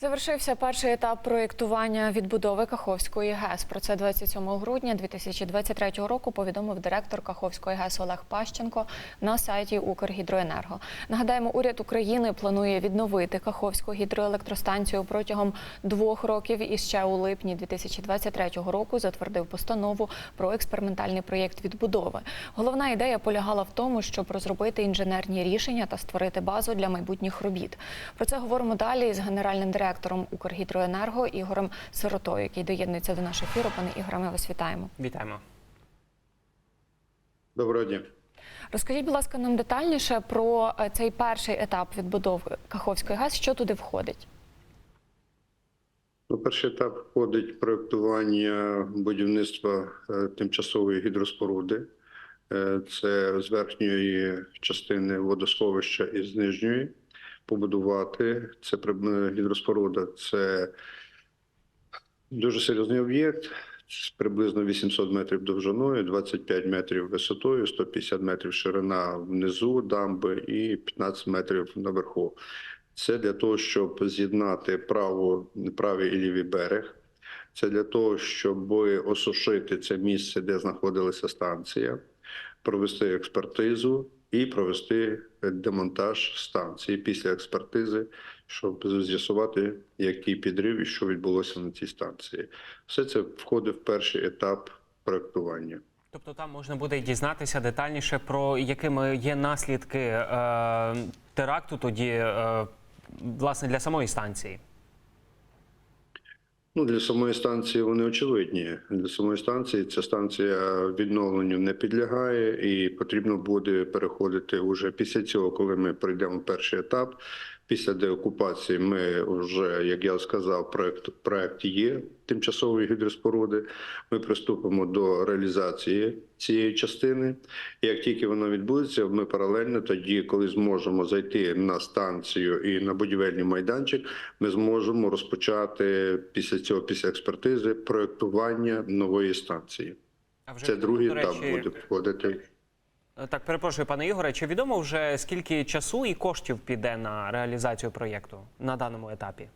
Завершився перший етап проєктування відбудови Каховської ГЕС. Про це 27 грудня 2023 року повідомив директор Каховської ГЕС Олег Пащенко на сайті Укргідроенерго. Нагадаємо, уряд України планує відновити Каховську гідроелектростанцію протягом двох років і ще у липні 2023 року затвердив постанову про експериментальний проєкт відбудови. Головна ідея полягала в тому, щоб розробити інженерні рішення та створити базу для майбутніх робіт. Про це говоримо далі з генеральним директором Укргідроенерго Ігорем Сиротою, який доєднується до нашого ефіру. Пане Ігоре, ми вас вітаємо. Вітаємо. Доброго дня. Розкажіть, будь ласка, нам детальніше про е, цей перший етап відбудови Каховської ГЕС, що туди входить. Ну, перший етап входить проектування будівництва е, тимчасової гідроспоруди. Е, Це з верхньої частини водосховища і з нижньої побудувати. Це гідроспоруда. Це дуже серйозний об'єкт. Приблизно 800 метрів довжиною, 25 метрів висотою, 150 метрів ширина внизу дамби і 15 метрів наверху. Це для того, щоб з'єднати правий і лівий берег. Це для того, щоб осушити це місце, де знаходилася станція, провести експертизу і провести демонтаж станції після експертизи, щоб з'ясувати, який підрив і що відбулося на цій станції. Все це входить в перший етап проектування. Тобто там можна буде дізнатися детальніше про якими є наслідки е, теракту тоді, е, власне, для самої станції. Ну, для самої станції вони очевидні. Для самої станції ця станція відновленню не підлягає, і потрібно буде переходити уже після цього, коли ми пройдемо перший етап. Після деокупації ми вже, як я сказав, проект, проект є тимчасової гідроспоруди. Ми приступимо до реалізації цієї частини. І як тільки воно відбудеться, ми паралельно тоді, коли зможемо зайти на станцію і на будівельний майданчик, ми зможемо розпочати після цього, після експертизи, проектування нової станції. А вже Це другий етап буде входити. Так, перепрошую, пане Ігоре. Чи відомо вже скільки часу і коштів піде на реалізацію проєкту на даному етапі?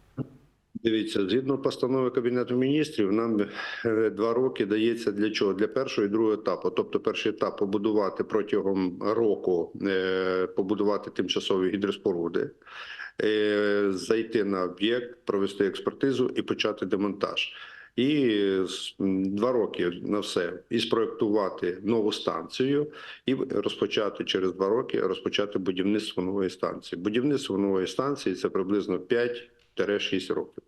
Дивіться, згідно постанови Кабінету міністрів, нам е, два роки дається для чого? Для першого і другого етапу. Тобто, перший етап побудувати протягом року, е, побудувати тимчасові гідроспоруди, е, зайти на об'єкт, провести експертизу і почати демонтаж. І два роки на все і спроектувати нову станцію, і розпочати через два роки розпочати будівництво нової станції. Будівництво нової станції це приблизно 5-6 років.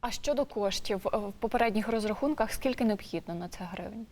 А щодо коштів в попередніх розрахунках, скільки необхідно на це гривень?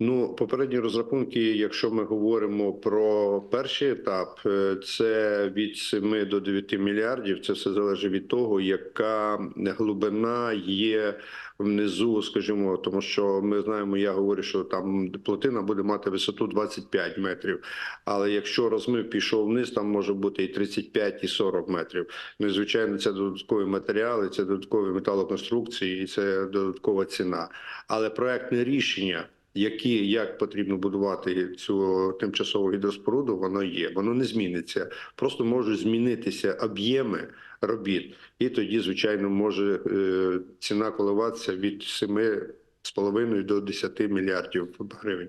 Ну, попередні розрахунки, якщо ми говоримо про перший етап, е, це від 7 до 9 мільярдів. Це все залежить від того, яка глибина є внизу, скажімо, тому що ми знаємо, я говорю, що там плотина буде мати висоту 25 метрів. Але якщо розмив пішов вниз, там може бути і 35, і 40 метрів. Ну звичайно, це додаткові матеріали, це додаткові металоконструкції, і це додаткова ціна. Але проектне рішення які як потрібно будувати цю тимчасову гідроспоруду, воно є. Воно не зміниться. Просто можуть змінитися об'єми робіт, і тоді, звичайно, може е, ціна коливатися від 7,5 до 10 мільярдів гривень.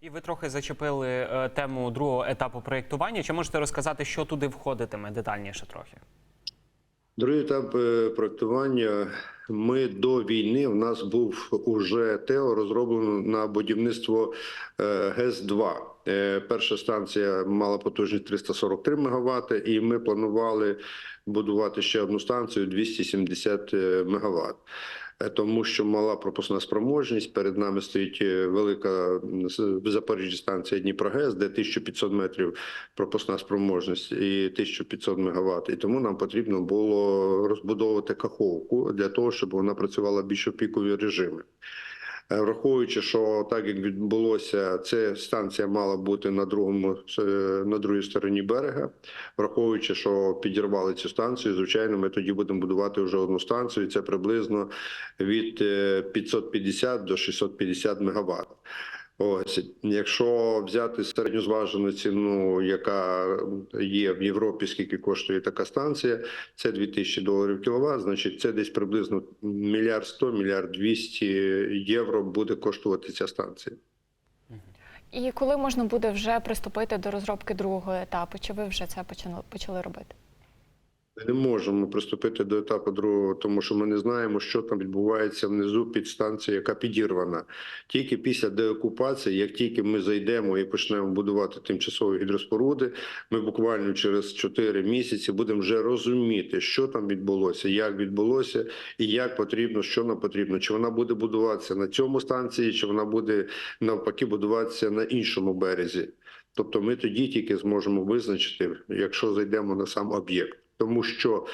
І ви трохи зачепили е, тему другого етапу проєктування. Чи можете розказати, що туди входитиме детальніше трохи? Другий етап е, проектування. Ми до війни в нас був уже ТЕО розроблено на будівництво е, ГЕС-2. Е, Перша станція мала потужність 343 МВт, і ми планували будувати ще одну станцію 270 МВт. Е, Тому що мала пропускна спроможність. Перед нами стоїть е, велика Запоріжжі станція Дніпрогес, де 1500 метрів пропускна спроможність і 1500 мегаватт. І тому нам потрібно було розбудовувати каховку для того, щоб вона працювала більш у пікові режими. Е, Враховуючи, що так як відбулося, це станція мала бути на другому е, на другій стороні берега. Враховуючи, що підірвали цю станцію, звичайно, ми тоді будемо будувати вже одну станцію. і Це приблизно від е, 550 до 650 МВт. Ось, якщо взяти середньозважену ціну, яка є в Європі, скільки коштує така станція, це 2000 доларів кіловат, значить це десь приблизно мільярд 100, мільярд 200 євро буде коштувати ця станція. І коли можна буде вже приступити до розробки другого етапу? Чи ви вже це почали, робити? Не можемо приступити до етапу другого, тому що ми не знаємо, що там відбувається внизу під станцією, яка підірвана. Тільки після деокупації, як тільки ми зайдемо і почнемо будувати тимчасові гідроспоруди, ми буквально через 4 місяці будемо вже розуміти, що там відбулося, як відбулося і як потрібно, що нам потрібно. Чи вона буде будуватися на цьому станції, чи вона буде навпаки будуватися на іншому березі. Тобто ми тоді тільки зможемо визначити, якщо зайдемо на сам об'єкт, тому що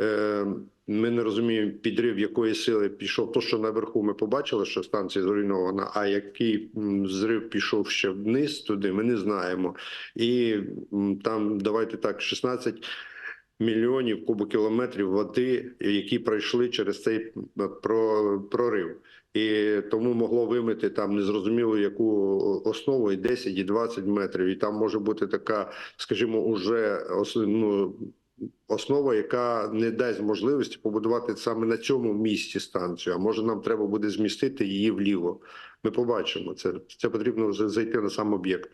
е, ми не розуміємо підрив якої сили пішов. То, що наверху ми побачили, що станція зруйнована, а який зрив пішов ще вниз туди, ми не знаємо. І там давайте так, 16 мільйонів кубокілометрів води, які пройшли через цей прорив. І тому могло вимити там незрозуміло яку основу і 10, і 20 метрів. І там може бути така, скажімо, уже ну, основа, яка не дасть можливості побудувати саме на цьому місці станцію. А може нам треба буде змістити її вліво. Ми побачимо це. Це потрібно зайти на сам об'єкт.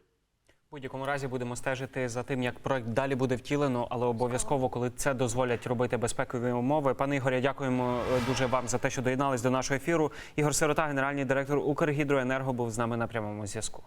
Будь-якому разі будемо стежити за тим, як проект далі буде втілено, але обов'язково, коли це дозволять робити безпекові умови. Пане Ігоря, дякуємо е, дуже вам за те, що доєднались до нашого ефіру. Ігор Сирота, генеральний директор Укргідроенерго, був з нами на прямому зв'язку.